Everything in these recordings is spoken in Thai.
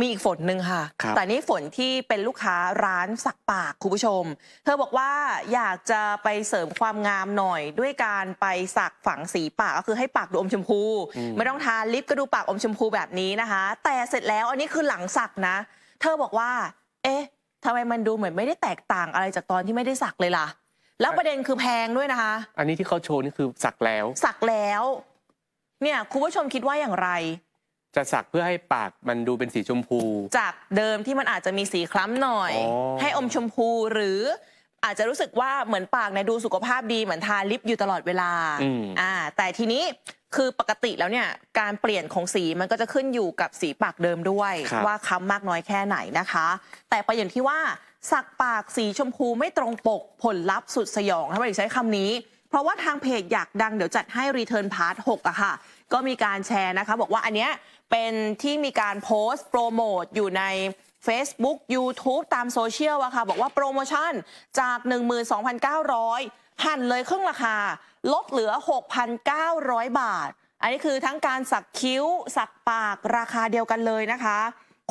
มีอีกฝนหนึ่งค่ะ ครับแต่นี่ฝนที่เป็นลูกค้าร้านสักปากคุณผู้ชม เธอบอกว่าอยากจะไปเสริมความงามหน่อย ด้วยการไปสักฝังสีปากก็คือให้ปากดูอมชมพูไม่ต้องทาลิปก็ดูปากอมชมพูแบบนี้นะคะ แต่เสร็จแล้วอันนี้คือหลังสักนะ เธอบอกว่า เอ๊ะทำไมมันดูเหมือนไม่ได้แตกต่างอะไรจากตอนที่ไม่ได้สักเลยล่ะ แล้วประเด็นคือแพงด้วยนะคะ อันนี้ที่เขาโชว์นี่คือสักแล้ว สักแล้ว เนี่ยคุณผู้ชมคิดว่าอย่างไร จะสักเพื่อให้ปากมันดูเป็นสีชมพู จากเดิมที่มันอาจจะมีสีคล้ำหน่อย อ๋อ ให้อมชมพูหรืออาจจะรู้สึกว่าเหมือนปากเนี่ยดูสุขภาพดีเหมือนทาลิปอยู่ตลอดเวลาอืม อ่า แต่ทีนี้คือปกติแล้วเนี่ยการเปลี่ยนของสีมันก็จะขึ้นอยู่กับสีปากเดิมด้วย ครับ ว่าค้ำมากน้อยแค่ไหนนะคะ แต่ประเด็นที่ว่าสักปากสีชมพูไม่ตรงปกผลลัพธ์สุดสยองทำไมถึงใช้คำนี้ เพราะว่าทางเพจอยากดังเดี๋ยวจัดให้ Return Part 6อะค่ะ ก็มีการแชร์นะคะ บอกว่าอันเนี้ยเป็นที่มีการโพสต์โปรโมทอยู่ใน Facebook YouTube ตามโซเชียลอะค่ะ บอกว่าโปรโมชั่นจาก 12,900 หั่นเลยครึ่งราคา ลดเหลือ 6,900 บาท อันนี้คือทั้งการสักคิ้ว สักปากราคาเดียวกันเลยนะคะ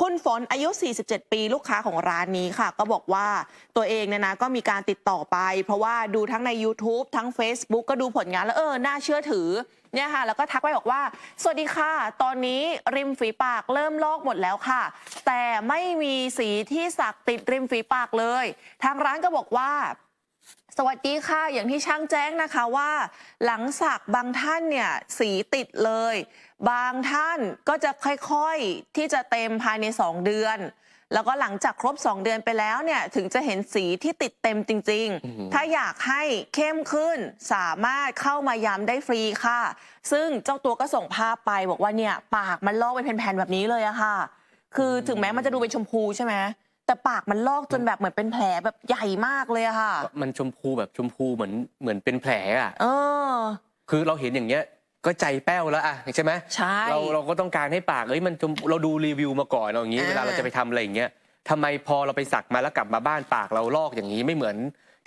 คุณฝนอายุ 47 ปีลูกค้าของร้านนี้ค่ะ ก็บอกว่าตัวเองเนี่ยนะก็มีการติดต่อไป เพราะว่าดูทั้งใน YouTube ทั้ง Facebook ก็ดูผลงานแล้วเออ น่าเชื่อถือเนี่ยค่ะ แล้วก็ทักไปบอกว่า สวัสดีค่ะ ตอนนี้ริมฝีปากเริ่มลอกหมดแล้วค่ะ แต่ไม่มีสีที่สักติดริมฝีปากเลย ทางร้านก็บอกว่า สวัสดีค่ะ อย่างที่ช่างแจ้งนะคะว่า หลังสักบางท่านเนี่ยสีติดเลย บางท่านก็จะค่อยๆที่จะเต็มภายใน 2 เดือน แล้วก็หลังจากครบ 2 เดือนไปแล้วเนี่ยถึงจะเห็นสีที่ติดเต็มจริงอือหือๆถ้าอยากให้เข้มขึ้นสามารถเข้ามาย้ำได้ฟรีค่ะ ซึ่งเจ้าตัวก็ส่งภาพไปบอกว่าเนี่ยปากมันลอกเป็นแผ่นๆแบบนี้เลยอะค่ะ คือถึงแม้มันจะดูเป็นชมพูใช่ไหม แต่ปากมันลอกจนแบบเหมือนเป็นแผลแบบใหญ่มากเลยอะค่ะ มันชมพูแบบชมพูเหมือนเหมือนเป็นแผลอะเออ คือเราเห็นอย่างเงี้ยก็ใจแป้วแล้วอะใช่ไหมใช่ เราเราก็ต้องการให้ปากเอ้ยมันชมเราดูรีวิวมาก่อนเราอย่างงี้อ่าเวลาเราจะไปทำอะไรอย่างเงี้ยทำไมพอเราไปสักมาแล้วกลับมาบ้านปากเราลอกอย่างนี้ไม่เหมือน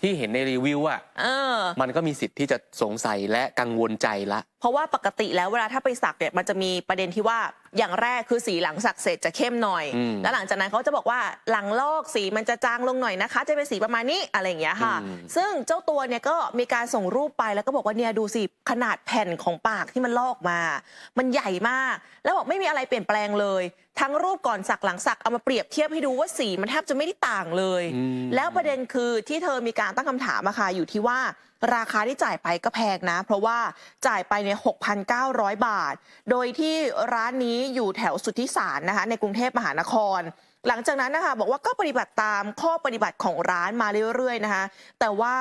ที่เห็นในรีวิวอะเออ มันก็มีสิทธิ์ที่จะสงสัยและกังวลใจละ เพราะว่าปกติแล้วเวลาถ้าไปสักเนี่ยมันจะมีประเด็นที่ว่า อย่างแรกคือสีหลังสักเสร็จจะเข้มหน่อยอืมแล้วหลังจากนั้นเขาจะบอกว่าหลังลอกสีมันจะจางลงหน่อยนะคะ จะเป็นสีประมาณนี้อะไรอย่างเงี้ยค่ะอืมซึ่งเจ้าตัวเนี่ยก็มีการส่งรูปไปแล้วก็บอกว่าเนี่ยดูสิขนาดแผ่นของปากที่มันลอกมา มันใหญ่มาก แล้วบอกไม่มีอะไรเปลี่ยนแปลงเลยทั้งรูปก่อนสักหลังสักเอามาเปรียบเทียบให้ดูว่าสีมันแทบจะไม่ได้ต่างเลยอืมแล้วประเด็นคือที่เธอมีการตั้งคำถามอะค่ะอยู่ที่ว่าราคาที่จ่ายไปก็แพงนะ เพราะว่าจ่ายไปเนี่ย6,900 บาท โดยที่ร้านนี้อยู่แถวสุทธิสารนะคะ ในกรุงเทพมหานคร หลังจากนั้นนะคะบอกว่าก็ปฏิบัติตามข้อปฏิบัติของร้านมาเรื่อยๆนะคะ แต่ว่า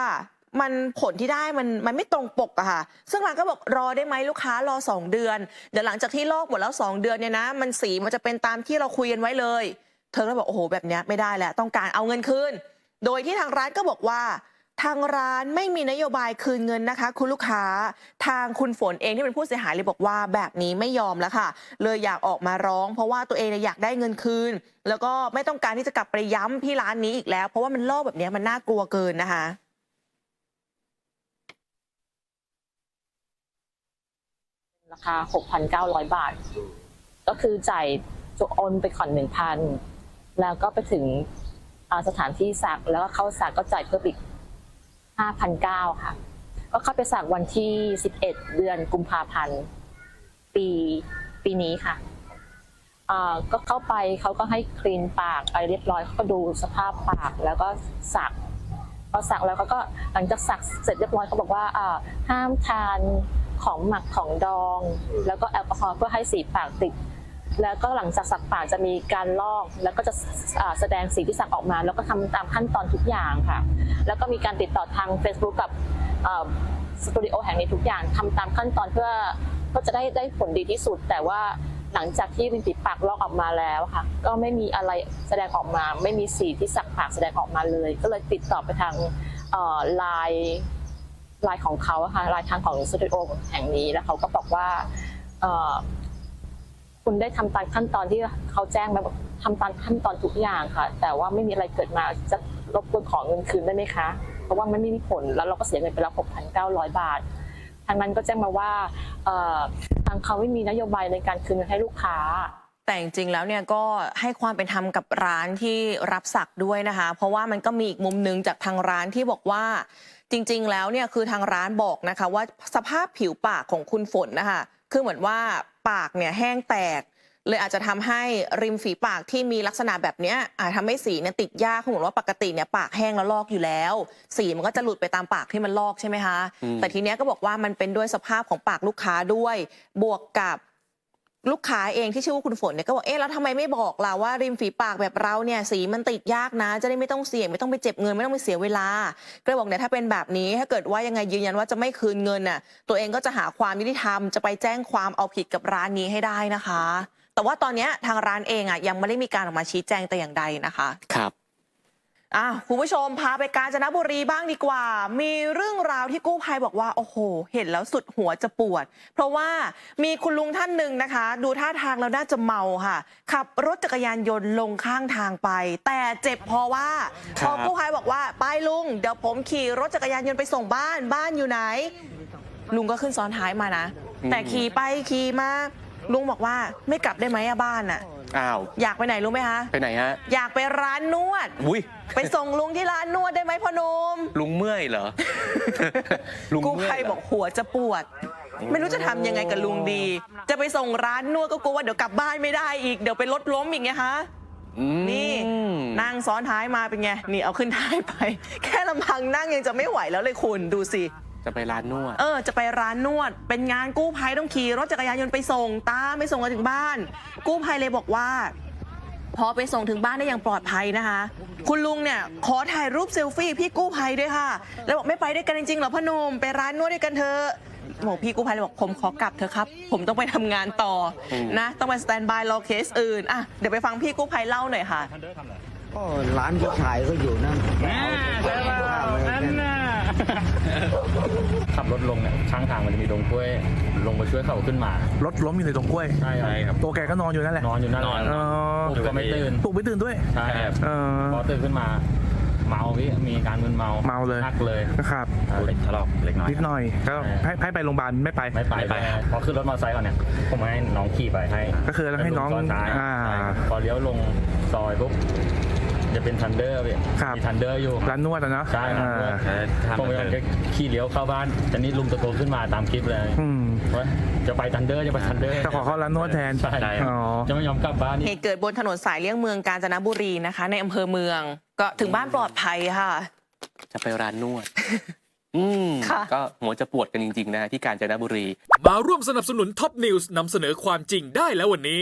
มันผลที่ได้มันมันไม่ตรงปกอะค่ะ ซึ่งร้านก็บอกรอได้ไหมลูกค้ารอ 2 เดือน เดี๋ยวหลังจากที่ลอกหมดแล้ว 2 เดือนเนี่ยนะ มันสีมันจะเป็นตามที่เราคุยกันไว้เลย เธอก็บอกโอ้โหแบบเนี้ยไม่ได้แล้วต้องการเอาเงินคืน โดยที่ทางร้านก็บอกว่า ทางร้านไม่มีนโยบายคืนเงินนะคะ คุณลูกค้าทางคุณฝนเองที่เป็นผู้เสียหายเลยบอกว่าแบบนี้ไม่ยอมแล้วค่ะ เลยอยากออกมาร้อง เพราะว่าตัวเองอยากได้เงินคืน แล้วก็ไม่ต้องการที่จะกลับไปย้ำที่ร้านนี้อีกแล้ว เพราะว่ามันลอกแบบนี้มันน่ากลัวเกินนะคะ ราคา 6,900 บาท ก็คือจ่ายจะโอนไปก่อน1,000 แล้วก็ไปถึงอ่าสถานที่สักแล้วก็เข้าสักก็จ่ายเพิ่มอีก5,900 ค่ะ ก็เข้าไปสักวันที่ 11 เดือนกุมภาพันธ์ ปีปีนี้ค่ะอ่าก็เข้าไปเขาก็ให้คลีนปากอะไรเรียบร้อยเขาก็ดูสภาพปากแล้วก็สักพอสักแล้วเขาก็หลังจากสักเสร็จเรียบร้อยเขาบอกว่าอ่าห้ามทาน ของหมักของดอง แล้วก็แอลกอฮอล์เพื่อให้สีปากติด แล้วก็หลังจากสักปากจะมีการลอก แล้วก็จะแสดงสีที่สักออกมา แล้วก็ทำตามขั้นตอนทุกอย่างค่ะ แล้วก็มีการติดต่อทาง Facebook กับสตูดิโอแห่งนี้ทุกอย่างทำตามขั้นตอนเพื่อก็จะได้ได้ผลดีที่สุด แต่ว่าหลังจากที่ริมฝีปากลอกออกมาแล้วค่ะ ก็ไม่มีอะไรแสดงออกมา ไม่มีสีที่สักปากแสดงออกมาเลย ก็เลยติดต่อไปทางไลน์ ลน์ของเขาค่ะลน์ทางของสตูดิโอแห่งนี้แล้วเขาก็บอกว่าคุณได้ทำตามขั้นตอนที่เขาแจ้งมาบอกทำตามขั้นตอนทุกอย่างค่ะ แต่ว่าไม่มีอะไรเกิดมาจะรบกวนขอเงินคืนได้ไหมคะ เพราะว่ามันไม่มีผลแล้วเราก็เสียเงินไปแล้ว6,900 บาท ทางนั้นก็แจ้งมาว่าทางเขาไม่มีนโยบายในการคืนเงินให้ลูกค้าแต่จริงๆ แล้วเนี่ยก็ให้ความเป็นธรรมกับร้านที่รับสักด้วยนะคะ เพราะว่ามันก็มีอีกมุมหนึ่งจากทางร้านที่บอกว่า จริง ๆ แล้วเนี่ยคือทางร้านบอกนะคะ ว่าสภาพผิวปากของคุณฝนนะคะคือเหมือนว่าปากเนี่ยแห้งแตก เลยอาจจะทำให้ริมฝีปากที่มีลักษณะแบบเนี้ยอาจทำให้สีเนี่ยติดยากคือเหมือนว่าปกติเนี่ยปากแห้งแล้วลอกอยู่แล้ว สีมันก็จะหลุดไปตามปากที่มันลอกใช่ไหมคะ แต่ทีเนี้ยก็บอกว่ามันเป็นด้วยสภาพของปากลูกค้าด้วย บวกกับ ลูกค้าเองที่ชื่อว่าคุณฝนเนี่ยก็บอกเอ๊ะแล้วทำไมไม่บอกล่ะว่าริมฝีปากแบบเราเนี่ยสีมันติดยากนะ จะได้ไม่ต้องเสี่ยงไม่ต้องไปเจ็บเงินไม่ต้องไปเสียเวลา ก็เลยบอกเนี่ยถ้าเป็นแบบนี้ถ้าเกิดว่ายังไงยืนยันว่าจะไม่คืนเงินน่ะตัวเองก็จะหาความยุติธรรมจะไปแจ้งความเอาผิดกับร้านนี้ให้ได้นะคะ แต่ว่าตอนเนี้ยทางร้านเองอะยังไม่ได้มีการออกมาชี้แจงแต่อย่างใดนะคะ ครับ อะคุณผู้ชมพาไปกาญจนบุรีบ้างดีกว่า มีเรื่องราวที่กู้ภัยบอกว่า โอ้โห เห็นแล้วสุดหัวจะปวด เพราะว่ามีคุณลุงท่านหนึ่งนะคะ ดูท่าทางแล้วน่าจะเมาค่ะ ขับรถจักรยานยนต์ลงข้างทางไป แต่เจ็บเพราะว่าครัพอบกู้ภัยบอกว่า ไปลุง เดี๋ยวผมขี่รถจักรยานยนต์ไปส่งบ้านบ้านอยู่ไหน ลุงก็ขึ้นซ้อนท้ายมานะ แต่ขี่ไปขี่มาลุงบอกว่าไม่กลับได้ไหมอะบ้านอะ อ้าว อยากไปไหนรู้ไหมคะ ไปไหนฮะ อยากไปร้านนวด อุ้ยไปส่งลุงที่ร้านนวดได้ไหมพ่อหนมลุงเมื่อยเหรอ ลุงกู้เมื่ภัอยยเหรบอกหัวจะปวด ไม่รู้จะทำยังไงกับลุงดี จะไปส่งร้านนวดก็กลัวว่าเดี๋ยวกลับบ้านไม่ได้อีก เดี๋ยวไปรถล้มอีกไงคะ อืม นี่นั่งซ้อนท้ายมาเป็นไง นี่เอาขึ้นท้ายไป แค่ลำพังนั่งยังจะไม่ไหวแล้วเลยคุณดูสิ จะไปร้านนวด เออ จะไปร้านนวด เป็นงานกู้ภัยต้องขี่รถจักรยานยนต์ไปส่ง ตามไปส่งกันถึงบ้าน กู้ภัยเลยบอกว่า พอไปส่งถึงบ้านได้อย่างปลอดภัยนะคะ คุณลุงเนี่ยขอถ่ายรูปเซลฟี่พี่กู้ภัยด้วยค่ะ แล้วบอกไม่ไปด้วยกันจริงๆเหรอพ่อหนมไปร้านนวดด้วยกันเถอะบอกพี่กู้ภัยเลยบอกผมขอกลับเถอะครับ ผมต้องไปทำงานต่ออมนะ ต้องไปสแตนบายรอเคสอื่นอะเดี๋ยวไปฟังพี่กู้ภัยเล่าหน่อยค่ะก็ร้านผู้ชายก็อยู่นั่นใช่ป่าวนั่นน่ะ ขับรถลงเนี่ยข้างทางมันจะมีดงกล้วย ลงมาช่วยเขาขึ้นมารถล้มอยู่ในตรงกล้วยใช่ครับตัวแกก็นอนอยู่นั่นแหละนอนอยู่นั่นเออปลุกก็ไม่ตื่นปลุกไม่ตื่นด้วยใช่ครับเออ พอตื่นขึ้นมา เมาพี่มีการมึนเมาเมาเลยนักเลยนะครับเล็กทะเลาะเล็กน้อยนิดหน่อยก็ให้ให้ไปโรงพยาบาลไม่ไป ไม่ไปไปพอขึ้นรถมอเตอร์ไซค์ก่อนเนี่ยผมให้น้องขี่ไปให้ก็คือให้น้องซ้อนท้ายอ่าใช่พอเลี้ยวลงซอยปุ๊บ จะเป็นทันเดอร์พี่ครับ มีทันเดอร์อยู่ ร้านนวดอะเนาะใช่ครับอ่า ผมกำลังจะขี่เลี้ยวเข้าบ้านแต่นี่ลุงตะโกนขึ้นมาตามคลิปเลยอืม ว่าจะไปทันเดอร์จะไปทันเดอร์จะขอเข้าร้านนวดแทนใช่อ๋อ จะไม่ยอมกลับบ้านเหนี่ตุเกิดบนถนนสายเลี่ยงเมืองกาญจนบุรีนะคะ ในอำเภอเมือง ก็ถึงบ้านปลอดภัยค่ะ จะไปร้านนวด อืม ค่ะ ก็หัวจะปวดกันจริง ๆ นะ ที่กาญจนบุรี มาร่วมสนับสนุนท็อปนิวส์นำเสนอความจริงได้แล้ววันนี้